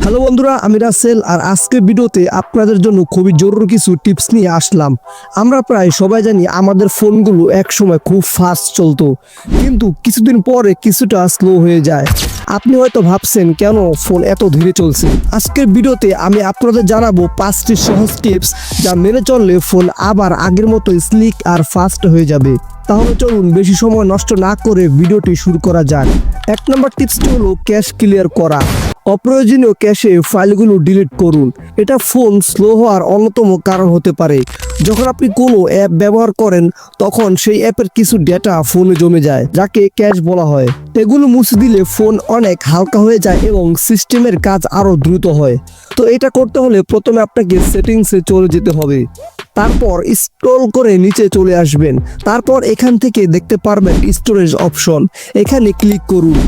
Hello বন্ধুরা, আমি রাসেল আর আজকের ভিডিওতে আপনাদের জন্য খুবই জরুরি কিছু টিপস নিয়ে আসলাম। আমরা প্রায় সবাই জানি আমাদের ফোনগুলো একসময় খুব ফাস্ট চলতো, কিন্তু কিছুদিন পরে কিছুটা স্লো হয়ে যায়। আপনি হয়তো ভাবছেন, কেন ফোন এত ধীরে চলছে? আজকের ভিডিওতে আমি আপনাদের জানাব পাঁচটি সহজ টিপস যা মেনে চললে ফোন আবার আগের মতো স্লিক আর ফাস্ট হয়ে যাবে। তাহলে চলুন বেশি সময় নষ্ট না করে ভিডিওটি শুরু করা যাক। এক নম্বর টিপসটি হলো ক্যাশ ক্লিয়ার করা। অপ্রয়োজনীয় ক্যাশে ফাইলগুলো ডিলিট করুন। এটা ফোন স্লো হওয়ার অন্যতম কারণ হতে পারে। যখন আপনি কোনো অ্যাপ ব্যবহার করেন, তখন সেই অ্যাপের কিছু ডেটা ফোনে জমে যায়, যাকে ক্যাশ বলা হয়। এগুলো মুছে দিলে ফোন অনেক হালকা হয়ে যায় এবং সিস্টেমের কাজ আরও দ্রুত হয়। তো এটা করতে হলে প্রথমে আপনাকে সেটিংসে চলে যেতে হবে। তারপর স্ক্রল করে নিচে চলে আসবেন। তারপর এখান থেকে দেখতে পারবেন স্টোরেজ অপশন এখানে ক্লিক করুন।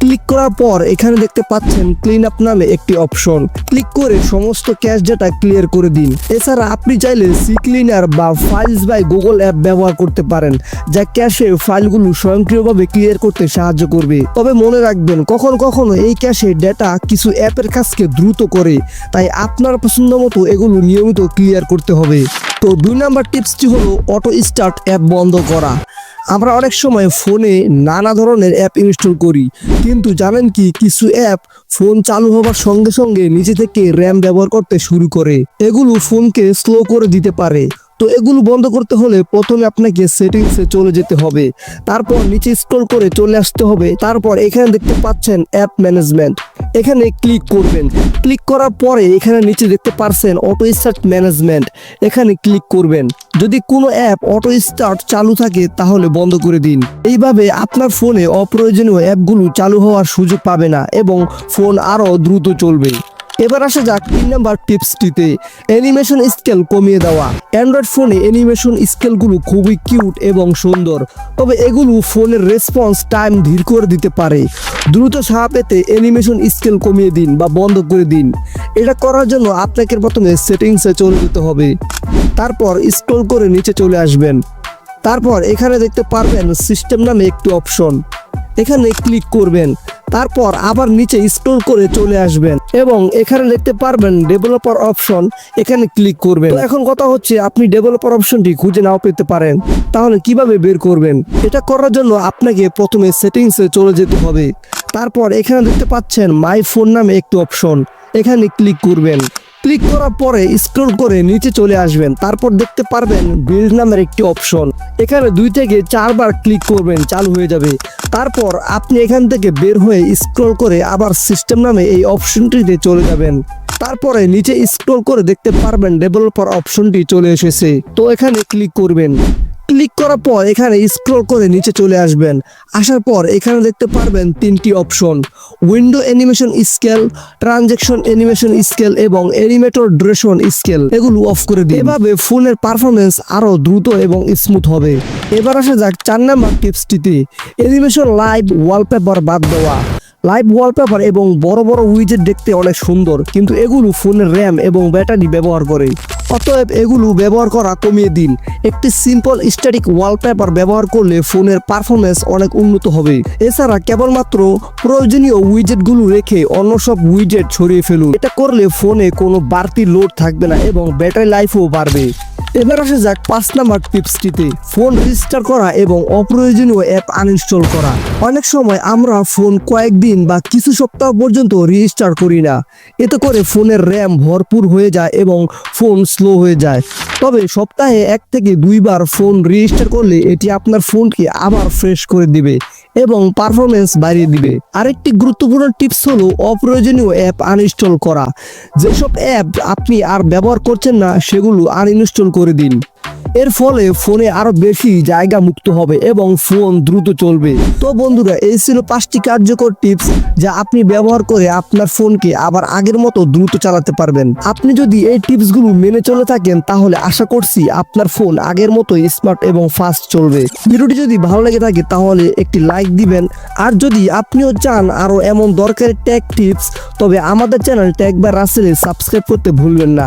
ক্লিক করার পর এখানে দেখতে পাচ্ছেন ক্লিন আপ নামে একটি অপশন ক্লিক করে সমস্ত ক্যাশ ডেটা ক্লিয়ার করে দিন। এছাড়া আপনি চাইলে সি ক্লিনার বা ফাইলস বাই গুগল অ্যাপ ব্যবহার করতে পারেন, যা ক্যাশে ফাইলগুলো স্বয়ংক্রিয়ভাবে ক্লিয়ার করতে সাহায্য করবে। তবে মনে রাখবেন, কখনো কখনো এই ক্যাশে ডেটা কিছু অ্যাপের কাজকে দ্রুত করে, তাই আপনার পছন্দ মতো এগুলো নিয়মিত ক্লিয়ার করতে হবে। তো দুই নাম্বার টিপসটি হলো অটো স্টার্ট অ্যাপ বন্ধ করা। আমরা অনেক সময় ফোনে নানা ধরনের অ্যাপ ইনস্টল করি। কিন্তু জানেন কি, কিছু অ্যাপ ফোন চালু হবার সঙ্গে সঙ্গে নিজে থেকে র্যাম ব্যবহার করতে শুরু করে। এগুলো ফোনকে স্লো করে দিতে পারে। তো এগুলো বন্ধ করতে হলে প্রথমে আপনাকে সেটিংসে চলে যেতে হবে। তারপর নিচে স্ক্রল করে চলে আসতে হবে। তারপর এখানে দেখতে পাচ্ছেন অ্যাপ ম্যানেজমেন্ট। এখানে ক্লিক করবেন। ক্লিক করার পরে এখানে নিচে দেখতে পারছেন অটো স্টার্ট ম্যানেজমেন্ট এখানে ক্লিক করবেন। যদি কোনো অ্যাপ অটো স্টার্ট চালু থাকে, তাহলে বন্ধ করে দিন। এইভাবে আপনার ফোনে অপ্রয়োজনীয় অ্যাপগুলো চালু হওয়ার সুযোগ পাবে না এবং ফোন আরও দ্রুত চলবে। এবার আসা যাক তিন নাম্বার টিপসটিতে। অ্যানিমেশন স্কেল কমিয়ে দেওয়া। অ্যান্ড্রয়েড ফোনে অ্যানিমেশন স্কেলগুলো খুবই কিউট এবং সুন্দর। তবে এগুলো ফোনের রেসপন্স টাইম ধীর করে দিতে পারে। দ্রুত সাহা পেতে অ্যানিমেশন স্কেল কমিয়ে দিন বা বন্ধ করে দিন। এটা করার জন্য আপনাকে প্রথমে সেটিংসে চলে যেতে হবে। তারপর স্ক্রল করে নিচে চলে আসবেন। তারপর এখানে দেখতে পারবেন সিস্টেম নামে একটি অপশন। এখানে ক্লিক করবেন। তারপর আবার নিচে স্ক্রল করে চলে আসবেন এবং এখানে দেখতে পারবেন ডেভেলপার অপশন এখানে ক্লিক করবেন। এখন কথা হচ্ছে আপনি ডেভেলপার অপশনটি খুঁজে নাও পেতে পারেন। তাহলে কীভাবে বের করবেন? এটা করার জন্য আপনাকে প্রথমে সেটিংসে চলে যেতে হবে। তারপর এখানে দেখতে পাচ্ছেন মাই ফোন নামে একটি অপশন এখানে ক্লিক করবেন। ক্লিক করার পরে স্ক্রল করে নিচে চলে আসবেন। তারপর দেখতে পারবেন বিল্ড নামের একটি অপশন। এখানে দুই থেকে চারবার ক্লিক করবেন, চালু হয়ে যাবে। তারপর আপনি এখান থেকে বের হয়ে স্ক্রল করে আবার সিস্টেম নামে এই অপশনটিতে চলে যাবেন। তারপরে নিচে স্ক্রল করে দেখতে পারবেন ডেভেলপার অপশনটি চলে এসেছে। তো এখানে ক্লিক করবেন। ক্লিক করার পর এখানে স্ক্রল করে নিচে চলে আসবেন। আসার পর এখানে দেখতে পারবেন তিনটি option window animation scale transaction animation scale এবং অ্যানিমেটর ড্রেশন স্কেল এগুলো অফ করে দিন। এভাবে ফোনের পারফরমেন্স আরও দ্রুত এবং স্মুথ হবে। এবার আসা যাক চার নাম্বার টিপসটিতে অ্যানিমেশন লাইভ ওয়ালপেপার বাদ দেওয়া। লাইভ ওয়ালপেপার এবং বড় বড় উইজেট দেখতে অনেক সুন্দর, কিন্তু এগুলো ফোনের র্যাম এবং ব্যাটারি ব্যবহার করে। অতএব এগুলো ব্যবহার করা কমিয়ে দিন। একটি সিম্পল স্ট্যাটিক ওয়ালপেপার ব্যবহার করলে ফোনের পারফরমেন্স অনেক উন্নত হবে। এছাড়া কেবলমাত্র প্রয়োজনীয় উইজেটগুলো রেখে অন্য সব উইজেট ছড়িয়ে ফেলুন। এটা করলে ফোনে কোনো বাড়তি লোড থাকবে না এবং ব্যাটারি লাইফও বাড়বে। এবার আসে যাক পাঁচ নাম্বার টিপসটিতে। ফোন রেজিস্টার করা এবং অপ্রয়োজনীয় অ্যাপ আনইনস্টল করা। অনেক সময় আমরা ফোন কয়েকদিন বা কিছু সপ্তাহ পর্যন্ত রেজিস্টার করি না। এতে করে ফোনের র্যাম ভরপুর হয়ে যায় এবং ফোন স্লো হয়ে যায়। তবে সপ্তাহে এক থেকে দুইবার ফোন রেজিস্টার করলে এটি আপনার ফোনকে আবার ফ্রেশ করে দিবে এবং পারফরমেন্স বাড়িয়ে দিবে। আরেকটি গুরুত্বপূর্ণ টিপস হলো অপ্রয়োজনীয় অ্যাপ আনইনস্টল করা। যেসব অ্যাপ আপনি আর ব্যবহার করছেন না, সেগুলো আনইনস্টল করে দিন। এর ফলে ফোনে আরও বেশি জায়গা মুক্ত হবে এবং ফোন দ্রুত চলবে। তো বন্ধুরা, এই ছিল পাঁচটি কার্যকর টিপস যা আপনি ব্যবহার করে আপনার ফোনকে আবার আগের মতো দ্রুত চালাতে পারবেন। আপনি যদি এই টিপসগুলো মেনে চলে থাকেন, তাহলে আশা করছি আপনার ফোন আগের মতো স্মার্ট এবং ফাস্ট চলবে। ভিডিওটি যদি ভালো লেগে থাকে, তাহলে একটি লাইক দিবেন। আর যদি আপনিও চান আরও এমন দরকারি ট্যাগ টিপস, তবে আমাদের চ্যানেল ট্যাগ বা রাসেলে সাবস্ক্রাইব করতে ভুলবেন না।